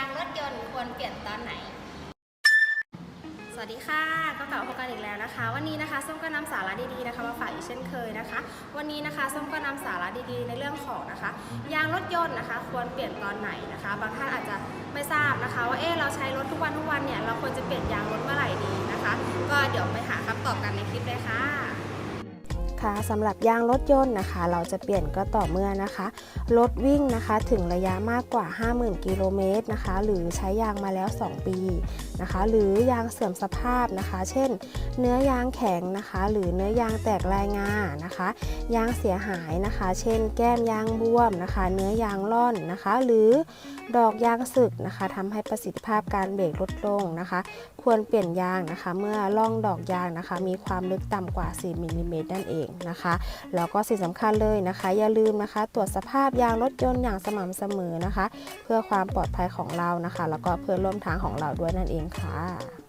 างรถยนต์ควรเปลี่ยนตอนไหน สวัสดีค่ะ ก็กลับมาพบกันอีกแล้วนะคะ วันนี้นะคะส้มก็นำสาระดีๆนะคะมาฝากอีกเช่นเคยนะคะ วันนี้นะคะส้มก็นำสาระดีๆ ในเรื่องของนะคะยางรถยนต์นะคะ ควรเปลี่ยนตอนไหนนะคะ บางท่านอาจจะไม่ทราบนะคะ ว่าเอ๊ะเราใช้รถทุกวันทุกวันเนี่ยเราควรจะเปลี่ยนยางรถเมื่อไหร่ดีนะคะ ก็เดี๋ยวไปหาคำตอบกันในคลิปเลยค่ะ ค่ะสำหรับยางรถยนต์นะคะ เราจะเปลี่ยนก็ต่อเมื่อนะคะ รถวิ่งนะคะถึงระยะมากกว่า 50,000 กิโลเมตรนะคะ หรือใช้ยางมาแล้ว 2 ปีนะคะ หรือยางเสื่อมสภาพนะคะ เช่น เนื้อยางแข็งนะคะ หรือเนื้อยางแตกลายงานะคะ ยางเสียหายนะคะ เช่น แก้มยางบวมนะคะ เนื้อยางร่อนนะคะ หรือดอกยางสึกนะคะทำให้ประสิทธิภาพการเบรกลดลงนะคะ ควรเปลี่ยนยางนะคะ เมื่อล่องดอกยางนะคะ มีความลึกต่ำกว่า 4มิลลิเมตรนั่นเององนะคะ แล้วก็สิ่งสำคัญเลยนะคะ อย่าลืมนะคะ ตรวจสภาพยางรถยนต์อย่างสม่ำเสมอนะคะ เพื่อความปลอดภัยของเรานะคะ แล้วก็เพื่อนร่วมทางของเราด้วยนั่นเองค่ะ